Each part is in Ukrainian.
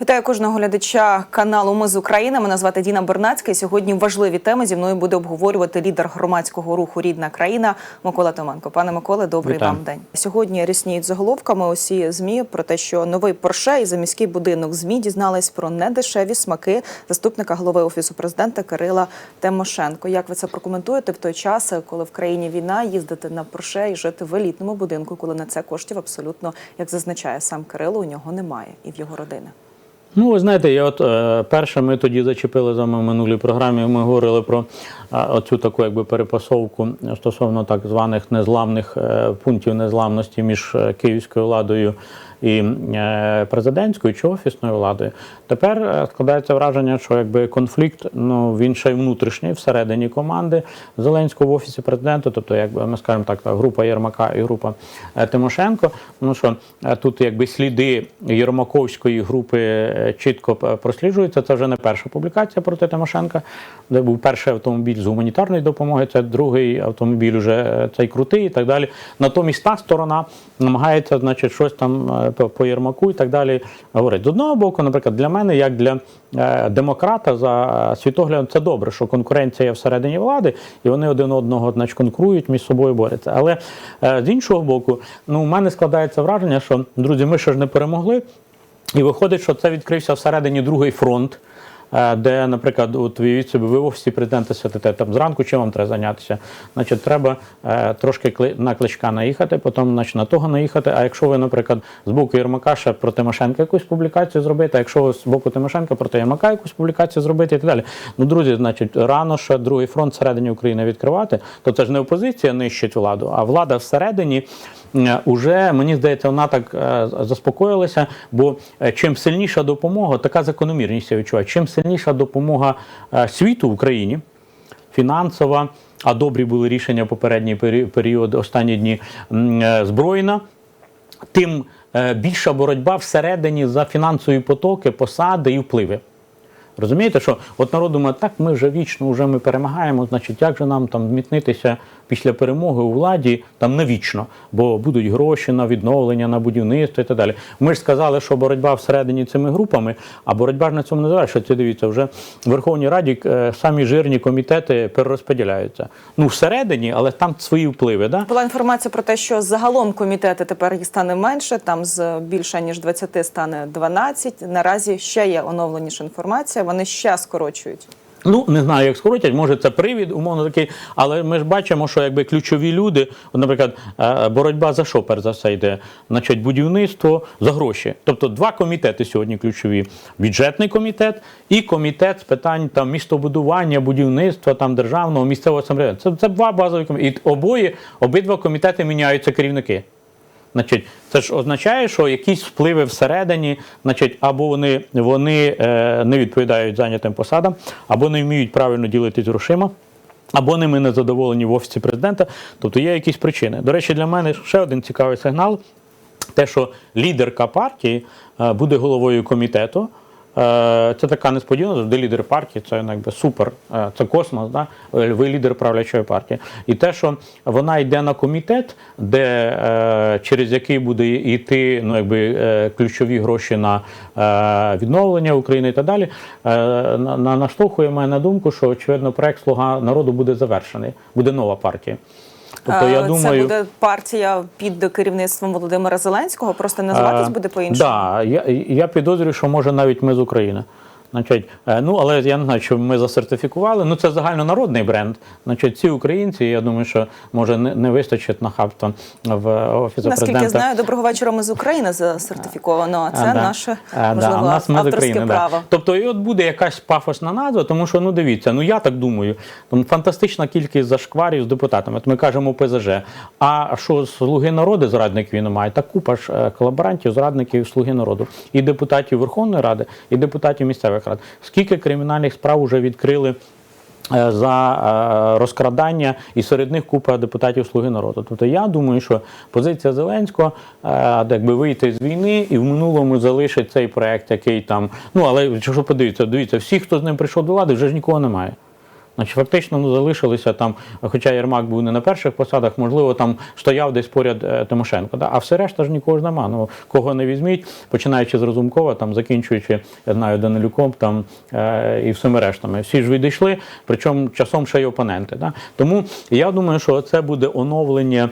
Вітаю кожного глядача каналу Ми з України. Мене звати Діна Бернацька. І Сьогодні важливі теми зі мною буде обговорювати лідер громадського руху Рідна країна Микола Томенко. Пане Миколе, добрий Вітаю. вам день. Сьогодні рісніють заголовками усі змі про те, що новий Порше і заміський будинок змі дізнались про недешеві смаки заступника голови офісу президента Кирила Тимошенко. Як ви це прокоментуєте в той час, коли в країні війна їздити на Порше і жити в елітному будинку, коли на це коштів абсолютно, як зазначає сам Кирило, у нього немає і в його родини. Ну, ви знаєте, я от е, перше ми тоді зачепили за в минулій програмі. Ми говорили про оцю таку якби перепасовку стосовно так званих незламних е, пунктів незламності між е, київською владою і е, президентською чи офісною владою. Тепер е, складається враження, що якби конфлікт ну він ще й внутрішній всередині команди Зеленського в офісі президента, тобто, якби ми скажемо так, група Єрмака і група е, Тимошенко. Ну що тут якби сліди Єрмаковської групи чітко просліджуються. Це вже не перша публікація проти Тимошенка, де був перший автомобіль з гуманітарної допомоги, це другий автомобіль уже е, цей крутий і так далі. Натомість та сторона намагається, значить, щось там по- Єрмаку і так далі говорить. З одного боку, наприклад, для мене, як для е, демократа за світоглядом, це добре, що конкуренція є всередині влади, і вони один одного значить, конкурують, між собою борються. Але е, з іншого боку, ну, у мене складається враження, що друзі, ми ще ж не перемогли. І виходить, що це відкрився всередині другий фронт, де, наприклад, от уявіть собі, ви в офісі президента сидите там зранку, чим вам треба зайнятися? Значить, треба е, трошки на кличка наїхати, потім значить, на того наїхати. А якщо ви, наприклад, з боку Єрмака ще про Тимошенка якусь публікацію зробити, а якщо ви з боку Тимошенка проти Єрмака якусь публікацію зробити і так далі. Ну, друзі, значить, рано ще другий фронт всередині України відкривати, то це ж не опозиція нищить владу, а влада всередині е, уже, мені здається, вона так е, заспокоїлася, бо е, чим сильніша допомога, така закономірність я відчуваю, чим сильніша допомога е, світу Україні, фінансова, а добрі були рішення попередній період, останні дні е, збройна, тим е, більша боротьба всередині за фінансові потоки, посади і впливи. Розумієте, що от народ думає, так ми вже вічно, вже ми перемагаємо, значить, як же нам там змітнитися після перемоги у владі там навічно, бо будуть гроші на відновлення, на будівництво і так далі. Ми ж сказали, що боротьба всередині цими групами, а боротьба ж на цьому не завершується. Дивіться, вже в Верховній Раді е, самі жирні комітети перерозподіляються. Ну, всередині, але там свої впливи. Да? Була інформація про те, що загалом комітети тепер їх стане менше, там з більше ніж 20 стане 12. Наразі ще є оновленіша інформація. Вони ще скорочують. Ну, не знаю, як скоротять, може це привід, умовно такий, але ми ж бачимо, що якби ключові люди, наприклад, е, боротьба за що перш за все йде? Значить, будівництво за гроші. Тобто два комітети сьогодні ключові: бюджетний комітет і комітет з питань там містобудування, будівництва, там державного, місцевого самоврядування. Це, це два базові комітети. І обоє, обидва комітети міняються керівники. Значить, це ж означає, що якісь впливи всередині, значить, або вони, вони е, не відповідають зайнятим посадам, або не вміють правильно ділитись грошима. Або ними не задоволені в офісі президента, тобто є якісь причини. До речі, для мене ще один цікавий сигнал: те, що лідерка партії е, буде головою комітету. Е, Це така несподівана, завжди лідер партії, це ну, якби супер, е, це космос, да? Ви лідер правлячої партії. І те, що вона йде на комітет, де е, через який буде йти ну, якби, ключові гроші на відновлення України і так далі, на, на- наштовхує мене на думку, що очевидно проект Слуга народу буде завершений, буде нова партія. Тобто, я Е, думаю, Це буде партія під керівництвом Володимира Зеленського. Просто називатись Е, буде по-іншому. Да, я, я підозрюю, що може навіть ми з України. Значить, е, ну але я не знаю, що ми засертифікували. Ну це загальнонародний бренд. Значить, ці українці, я думаю, що може не, не вистачить нахабства в офісі Наскільки президента. я знаю, доброго вечора. Ми з України засертифіковано. А це А, да. наше А, можливо у нас авторське України, право. Да. Тобто, і от буде якась пафосна назва, тому що ну дивіться, ну я так думаю, там фантастична кількість зашкварів з депутатами. От ми кажемо ПЗЖ. А що слуги народу зрадників немає? Та купа ж е, колаборантів, зрадників слуги народу, і депутатів Верховної Ради, і депутатів місцевих рад. Скільки кримінальних справ вже відкрили? е, За е, розкрадання і серед них купа депутатів Слуги народу. Тобто я думаю, що позиція Зеленського, е, якби вийти з війни і в минулому залишить цей проект, який там. Ну але що подивіться, дивіться, всі, хто з ним прийшов до влади, вже ж нікого немає. Значить, фактично ну, залишилися там, хоча Єрмак був не на перших посадах, можливо, там стояв десь поряд е, Тимошенко. Да? А все решта ж нікого ж нема. Ну, кого не візьміть, починаючи з Розумкова, там, закінчуючи, я знаю, Данилюком там, е, і всіми рештами. Всі ж відійшли, причому часом ще й опоненти. Да? Тому я думаю, що це буде оновлення.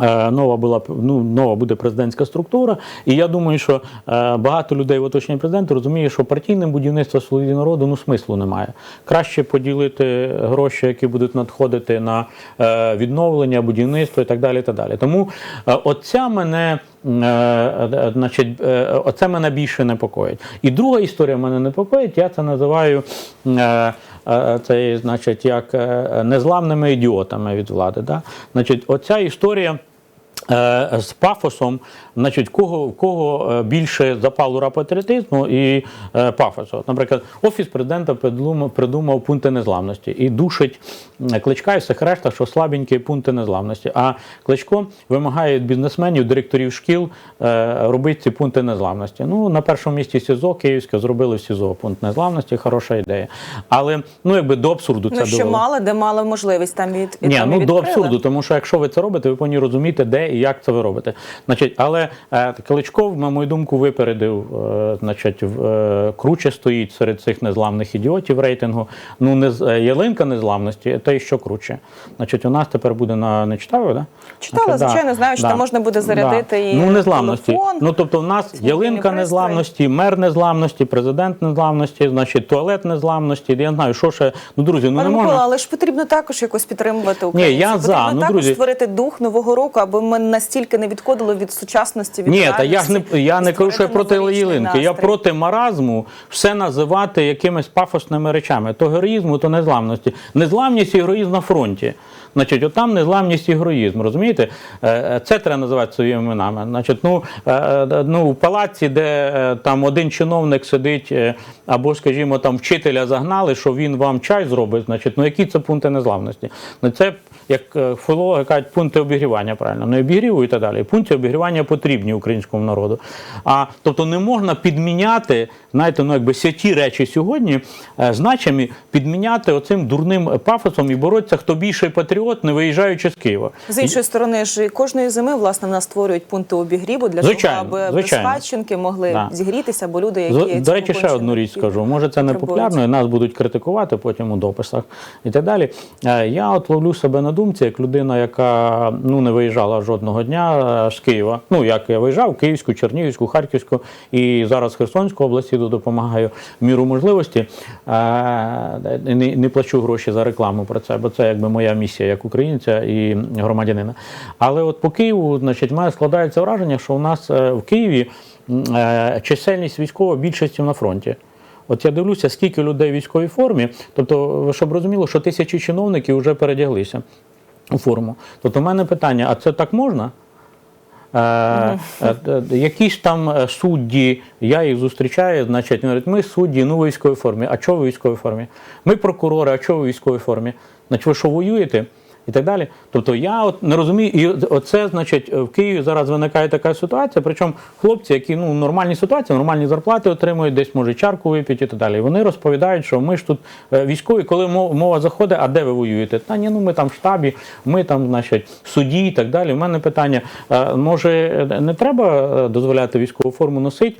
Е, Нова була ну, нова буде президентська структура, і я думаю, що е, багато людей в оточенні президента розуміє, що партійне будівництво «Слуги народу ну смислу немає. Краще поділити гроші, які будуть надходити на е, відновлення, будівництво і так далі. І далі. Тому оця мене. Значить, оце мене більше непокоїть. І друга історія мене непокоїть. Я це називаю це, значить, як е, незламними ідіотами від влади. Да? Значить, оця історія. е, З пафосом, значить, кого, кого е, більше запалу патріотизму і е, пафосу. Наприклад, офіс президента придумав, придумав пункти незламності і душить Кличка і всіх решта, що слабенькі пункти незламності. А Кличко вимагає від бізнесменів, директорів шкіл е, робити ці пункти незламності. Ну, на першому місці СІЗО Київське зробили в СІЗО пункт незламності, хороша ідея. Але ну якби до абсурду це Ну, що довело. мали, де мали можливість там від Ні, там ну до абсурду, тому що якщо ви це робите, ви повинні розуміти, де і як це ви робите. Значить, але е, Кличков, на мою думку, випередив. Е, значить, в, е, круче стоїть серед цих незламних ідіотів рейтингу. Ну, не е, ялинка незламності, те, що круче. Значить, у нас тепер буде на не читали, да? Читала, Значить, да, звичайно, знаю, що там можна буде зарядити і ну, незламності. телефон, Ну тобто, в нас ялинка незламності, мер незламності, президент незламності, значить, туалет незламності. Я знаю, що ще. Ну, друзі, ну Пане не Микола, але ж потрібно також якось підтримувати Україну. я за, Потрібно ну, також друзі. створити дух нового року, аби ми настільки не відходили від сучасності. Від Ні, та я ж не я не кажу, що я проти ялинки. Я проти маразму все називати якимись пафосними речами. То героїзму, то незламності. Незламність і героїзм на фронті. Значить, отам незламність і героїзм. Розумієте? Е, е, Це треба називати своїми іменами. Значить, ну, е, ну в палаці, де там один чиновник сидить, або, скажімо, там вчителя загнали, що він вам чай зробить. Значить, ну які це пункти незламності? Ну це як е, філологи кажуть, пункти обігрівання, правильно, не обігріву і так далі. Пункти обігрівання потрібні українському народу. А тобто не можна підміняти, знаєте, ну якби святі речі сьогодні е, значимі підміняти оцим дурним пафосом і боротися, хто більший патріот, не виїжджаючи з Києва. З іншої сторони ж кожної зими власне в нас створюють пункти обігріву для Звичайно, того, аби звичайно. безхатченки могли Да. зігрітися, бо люди, які До речі, ще одну річ скажу. Може, це не популярно, і нас будуть критикувати потім у дописах і так далі. Е, Я от ловлю себе на думці, як людина, яка ну не виїжджала жодного дня е, з Києва. Ну як я виїжджав, Київську, Чернігівську, Харківську і зараз Херсонську область іду, допомагаю міру можливості. Е, Не, не плачу гроші за рекламу про це, бо це якби моя місія як українця і громадянина. Але от по Києву, значить, мене складається враження, що у нас е, в Києві е, чисельність військова більшістю на фронті. От я дивлюся, скільки людей в військовій формі. Тобто, щоб розуміло, що тисячі чиновників вже передяглися у форму. Тобто, у мене питання: а це так можна? Е, е, е, якісь там судді, я їх зустрічаю, значить, вони говорять, ми судді, ну в військовій формі. А чого в військовій формі? Ми прокурори, а чого в військовій формі? Значить, ви що воюєте? І так далі. Тобто я от не розумію, і оце, значить, в Києві зараз виникає така ситуація. Причому хлопці, які ну нормальні ситуації, нормальні зарплати отримують, десь може чарку вип'ють і так далі. І вони розповідають, що ми ж тут е, військові, коли мова заходить, а де ви воюєте? Та ні, ну ми там в штабі, ми там, значить, в суді і так далі. У мене питання: е, може не треба е, дозволяти військову форму носити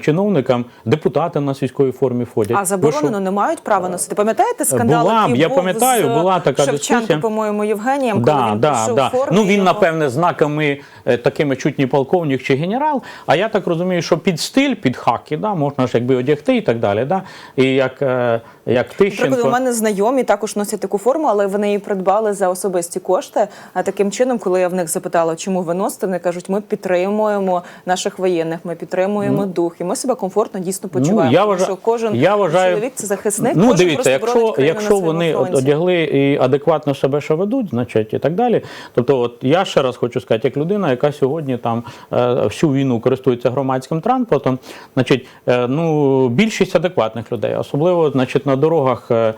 чиновникам, депутати в нас військовій формі ходять. А заборонено не мають права носити. Пам'ятаєте скандал, Була, який я був пам'ятаю, з була така Шевченко, дискусія. по-моєму, Євгенієм, коли Да, він да, пішов да. формі. Ну він, його- напевне, знаками е, такими чутні полковник чи генерал. А я так розумію, що під стиль, під хаки, да, можна ж якби одягти і так далі. Да? І як, е, як Наприклад, у мене знайомі також носять таку форму, але вони її придбали за особисті кошти. А таким чином, коли я в них запитала, чому ви носите, вони кажуть, ми підтримуємо наших воєнних, ми підтримуємо дух, і ми себе комфортно дійсно почуваємо. Ну, я вважаю, що кожен я вважаю, чоловік це захисник. Ну, кожен дивіться, якщо, якщо вони фронті. одягли і адекватно себе ще ведуть, значить і так далі. Тобто, от я ще раз хочу сказати, як людина, яка сьогодні там е, всю війну користується громадським транспортом, значить, е, ну більшість адекватних людей, особливо значить, на дорогах, е,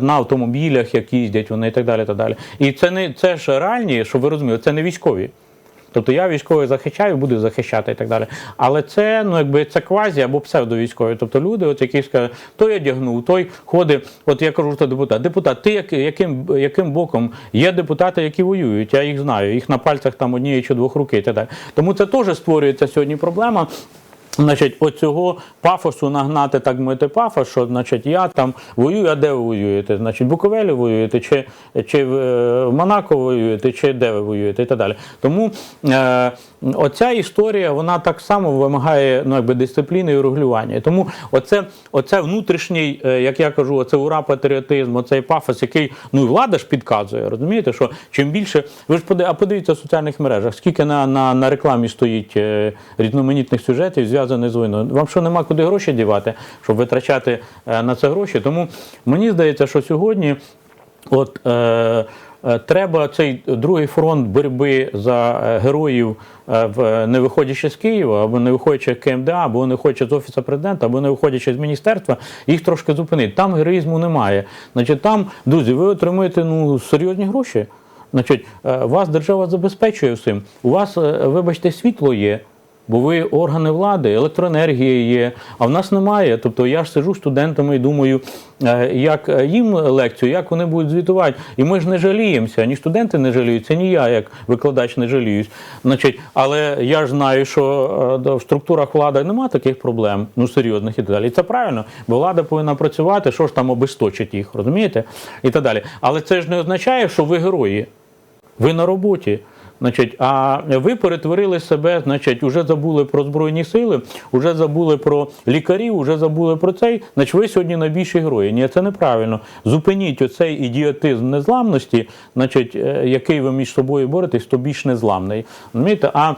на автомобілях, які їздять вони і так далі. І так далі. І це не це ж реальні, щоб ви розуміли, це не військові. Тобто я військових захищаю, буду захищати і так далі. Але це ну якби це квазі або псевдовійськові. Тобто люди, от які скажуть, той одягнув, той ходить. От я кажу, що депутат. Депутат, ти як, яким, яким боком є депутати, які воюють? Я їх знаю. Їх на пальцях там однієї чи двох руки і так далі. Тому це теж створюється сьогодні проблема. Значить, оцього пафосу нагнати, так мити пафос, що значить, я там воюю, а де ви воюєте? Значить, Буковелі воюєте, чи, чи в, Монако воюєте, чи де ви воюєте і так далі. Тому е, оця історія вона так само вимагає ну, якби, дисципліни і регулювання. Тому оце, оце внутрішній, е, як я кажу, оце ура патріотизм, оцей пафос, який ну влада ж підказує. Розумієте, що чим більше ви ж поди- а подивіться в соціальних мережах, скільки на, на, на рекламі стоїть е, різноманітних сюжетів, зв'язаних з війною. Вам що нема куди гроші дівати, щоб витрачати е, на це гроші? Тому мені здається, що сьогодні. От е, е, треба цей другий фронт боротьби за е, героїв, не виходячи з Києва, або не виходячи з КМДА, або не виходячи з офісу президента, або не виходячи з міністерства, їх трошки зупинити. Там героїзму немає. Значить, там, друзі, ви отримуєте ну серйозні гроші. Значить, вас держава забезпечує всім. У вас, вибачте, світло є. Бо ви органи влади, електроенергія є, а в нас немає. Тобто я ж сижу студентами і думаю, е, як їм лекцію, як вони будуть звітувати. І ми ж не жаліємося, ні студенти не жаліються, ні я, як викладач, не жаліюсь. Значить, але я ж знаю, що е, в структурах влади немає таких проблем, ну серйозних і так далі. І це правильно, бо влада повинна працювати, що ж там обесточить їх, розумієте? І так далі. Але це ж не означає, що ви герої. Ви на роботі. Значить, а ви перетворили себе, значить, вже забули про Збройні сили, вже забули про лікарів, вже забули про цей. Значить, ви сьогодні найбільші герої. Ні, це неправильно. Зупиніть оцей ідіотизм незламності, значить, е, який ви між собою боретесь, то більш незламний. Розумієте? А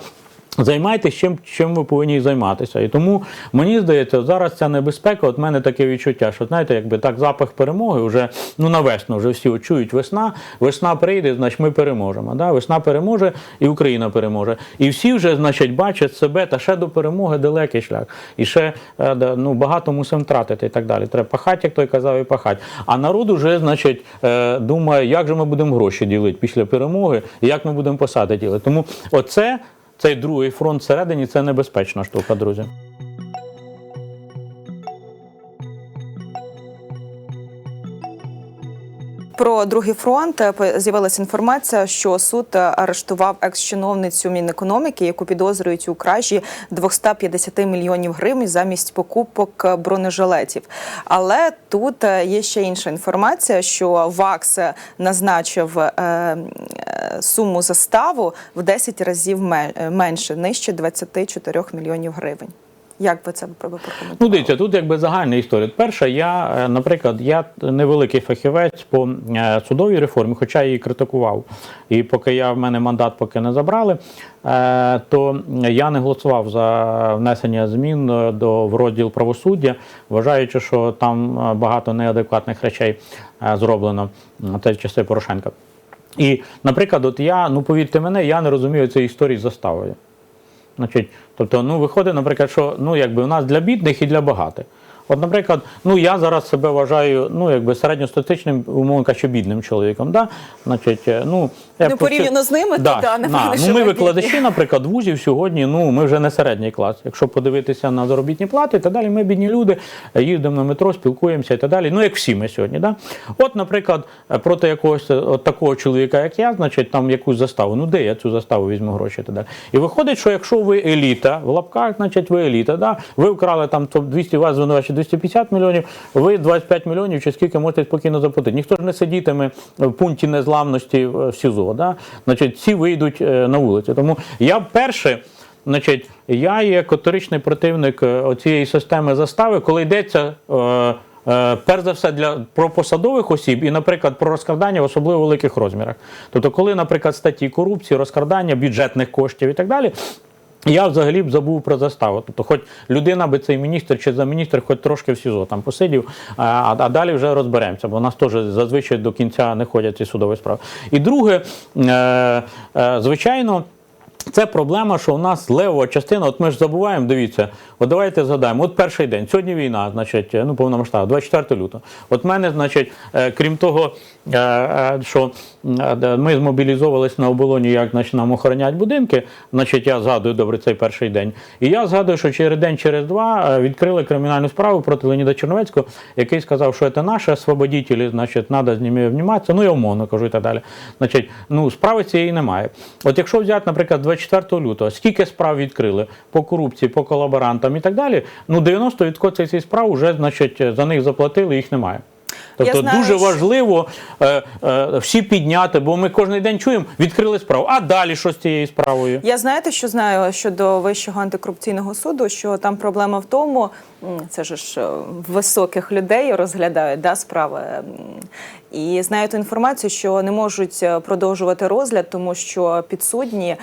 Займайтеся чим, чим ви повинні займатися. І тому мені здається, зараз ця небезпека, от мене таке відчуття, що знаєте, якби так запах перемоги вже ну на весну вже всі чують весна, весна прийде, значить ми переможемо. Да? Весна переможе і Україна переможе. І всі вже, значить, бачать себе, та ще до перемоги далекий шлях. І ще е, ну, багато мусимо втратити і так далі. Треба пахати, як той казав, і пахати. А народ уже, значить, е, думає, як же ми будемо гроші ділити після перемоги, і як ми будемо посади ділити. Тому оце. Цей другий фронт всередині це небезпечна штука, друзі. Про другий фронт е, з'явилася інформація, що суд е, арештував екс-чиновницю Мінекономіки, яку підозрюють у кражі 250 мільйонів гривень замість покупок е, бронежилетів. Але тут є ще інша інформація, що ВАКС назначив суму заставу в 10 разів е, менше, нижче 24 мільйонів гривень. Як ви це прокоментували? Ну, дивіться, тут якби загальна історія. Перша, я, е, наприклад, я невеликий фахівець по е, судовій реформі, хоча її критикував. І поки я в мене мандат поки не забрали, то я не голосував за внесення змін до в розділ правосуддя, вважаючи, що там багато неадекватних речей зроблено. Це в часи Порошенка. І, наприклад, от я, ну повірте мене, я не розумію цієї історії з заставою. Значить, тобто, ну виходить, наприклад, що ну якби у нас для бідних і для багатих. От, наприклад, ну я зараз себе вважаю ну якби середньостатичним, умовно кажучи, бідним чоловіком. Да? Значить, е, ну, Ну, порівняно з ними, то да, да, на, ну, ми викладачі, наприклад, вузів сьогодні, ну ми вже не середній клас. Якщо подивитися на заробітні плати і так далі, ми бідні люди, е, їздимо на метро, спілкуємося і так далі. Ну як всі ми сьогодні. Да? От, наприклад, е, проти якогось е, от такого чоловіка, як я, значить, там якусь заставу. Ну де я цю заставу візьму гроші і так далі. І виходить, що якщо ви еліта, в лапках, значить ви еліта, да? ви вкрали там топ 200, у вас звинувачують 250 мільйонів, ви 25 мільйонів чи скільки можете спокійно заплатити. Ніхто ж не сидітиме в пункті незламності в СІЗО. Да? Значить, ці вийдуть е, на вулицю. Тому я перше. Значить, я є категоричний противник е, цієї системи застави, коли йдеться. Е, Е, Перш за все для про посадових осіб і, наприклад, про розкрадання в особливо великих розмірах. Тобто, коли, наприклад, статті корупції, розкрадання бюджетних коштів і так далі. Я взагалі б забув про заставу. Тобто, хоч людина би цей міністр чи замміністр, хоч трошки в СІЗО там посидів, а, а далі вже розберемося, бо у нас теж зазвичай до кінця не ходять ці судові справи. І друге, е, е, звичайно. Це проблема, що у нас левова частина, от ми ж забуваємо, дивіться, От давайте згадаємо. От перший день. Сьогодні війна, значить, ну повномасштабна, 24 лютого. От мене, значить, е, крім того, е, е, що е, ми змобілізовувалися на оболоні, як значить, нам охороняють будинки. Значить, я згадую добре цей перший день. І я згадую, що через день, через два е, відкрили кримінальну справу проти Леоніда Черновецького, який сказав, що це наші освободителі, значить, треба з ними обніматися. Ну, я умовно кажу і так далі. Значить, ну, справи цієї немає. От якщо взяти, наприклад, 24 лютого, скільки справ відкрили по корупції, по колаборантам і так далі, ну 90% цих справ вже, значить, за них заплатили, їх немає. Тобто знаю, дуже що- важливо е, е, всі підняти, бо ми кожен день чуємо, відкрили справу. А далі що з цією справою? Я знаєте, що знаю щодо Вищого антикорупційного суду, що там проблема в тому, це ж е, високих людей розглядають да, справи. І знаю ту інформацію, що не можуть е, продовжувати розгляд, тому що підсудні е,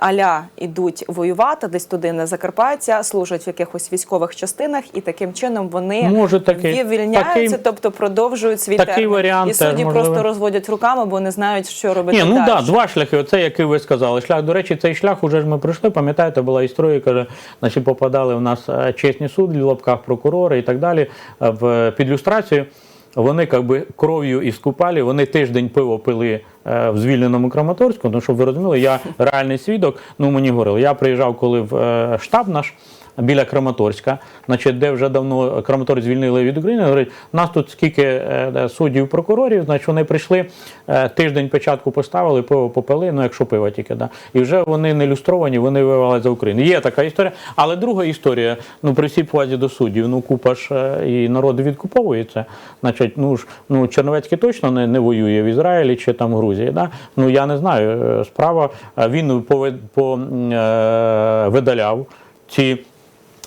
аля ідуть воювати десь туди на Закарпаття, служать в якихось військових частинах, і таким чином вони Може, такий- вивільняються, такий- тобто продовжують свій такий термін. варіант І судді теж просто розводять руками, бо не знають, що робити Ні, ну далі. так, да, два шляхи. Оце, який ви сказали. Шлях, до речі, цей шлях уже ж ми пройшли. Пам'ятаєте, була історія, каже, значить, попадали в нас е, чесні суди, в лапках прокурори і так далі е, в під люстрацію. Вони як би кров'ю скупалі, вони тиждень пиво пили е, в звільненому Краматорську. Ну, щоб ви розуміли, я реальний свідок. Ну мені говорили. Я приїжджав, коли в е, штаб наш. Біля Краматорська, значить, де вже давно Краматорськ звільнили від України. Говорить, нас тут скільки е, суддів, прокурорів, значить вони прийшли е, тиждень початку поставили, пиво попили, ну якщо пиво тільки, да. І вже вони не люстровані, вони воювали за Україну. Є така історія. Але друга історія, ну при всій повазі до суддів, ну купа ж е, і народу відкуповується. Значить, ну ж ну Черновецький точно не, не воює в Ізраїлі чи там в Грузії. Да? Ну я не знаю. Справа він повид- по, е, видаляв ці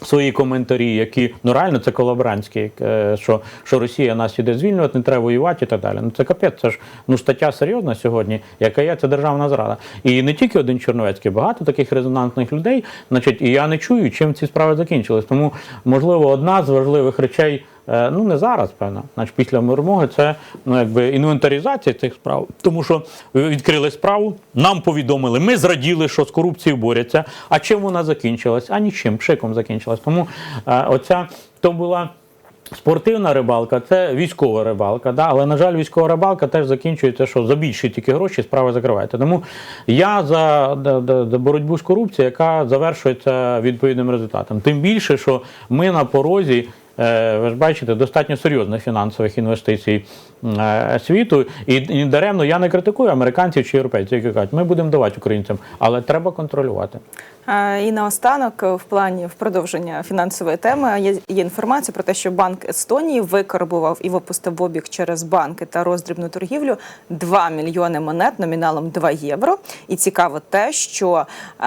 свої коментарі, які ну реально це колаборантські, е, що, що Росія нас іде звільнювати, не треба воювати і так далі. Ну це капець, це ж ну стаття серйозна сьогодні, яка є це державна зрада. І не тільки один Чорновецький, багато таких резонансних людей. Значить, і я не чую, чим ці справи закінчились. Тому, можливо, одна з важливих речей. Е, Ну, не зараз, певно. Значить, після перемоги це ну, якби інвентаризація цих справ. Тому що відкрили справу, нам повідомили, ми зраділи, що з корупцією борються. А чим вона закінчилась? А нічим, пшиком закінчилась. Тому е, оця то була. Спортивна рибалка це військова рибалка, да? але, на жаль, військова рибалка теж закінчується, що за більші тільки гроші справи закриваєте. Тому я за, за боротьбу з корупцією, яка завершується відповідним результатом. Тим більше, що ми на порозі. Е, Ви ж бачите, достатньо серйозних фінансових інвестицій е, світу. І, даремно я не критикую американців чи європейців, які кажуть, ми будемо давати українцям, але треба контролювати. Е, І наостанок, в плані в продовження фінансової теми є, є інформація про те, що банк Естонії викарбував і випустив в обіг через банки та роздрібну торгівлю 2 мільйони монет номіналом 2 євро. І цікаво те, що е,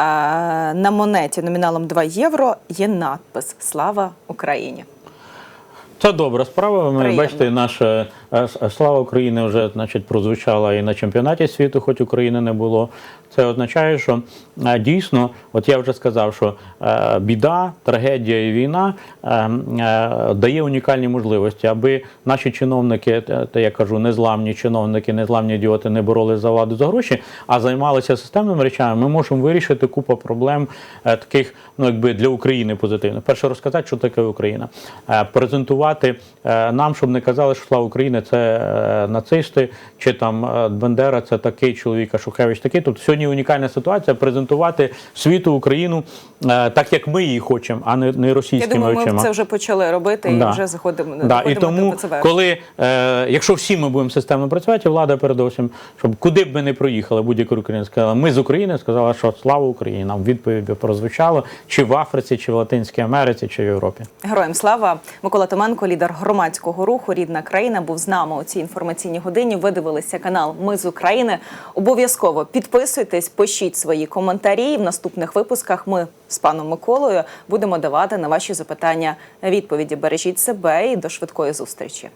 на монеті номіналом 2 євро є надпис Слава Україні. Це добра справа. Ми Приємно. бачите, наша слава України вже значить прозвучала і на чемпіонаті світу, хоч України не було. Це означає, що е, дійсно, от я вже сказав, що е, біда, трагедія і війна е, е, дає унікальні можливості, аби наші чиновники, те, я кажу, незламні чиновники, незламні ідіоти не боролися за владу за гроші, а займалися системними речами. Ми можемо вирішити купу проблем е, таких, ну якби для України позитивно. Перше розказати, що таке Україна, Е, презентувати е, нам, щоб не казали, що слава України це е, нацисти, чи там е, Бендера це такий чоловік, а Шухевич такий. Тобто сьогодні унікальна ситуація презентувати світу Україну е, так, як ми її хочемо, а не, не Я російськими думаю, ми це вже почали робити і Да. вже заходимо Да, і тому, до коли е, якщо всі ми будемо системно працювати, влада передовсім, щоб куди б ми не проїхали, будь-яка Україна сказала, ми з України сказала, що слава Україні. Нам відповідь би прозвучало чи в Африці, чи в Латинській Америці, чи в Європі. Героям слава Микола Томенко, лідер громадського руху Рідна країна, був з нами у цій інформаційній годині. Ви дивилися канал Ми з України. Обов'язково підписуйтесь, пишіть свої коментарі. В наступних випусках ми з паном Миколою будемо давати на ваші запитання відповіді. Бережіть себе і до швидкої зустрічі.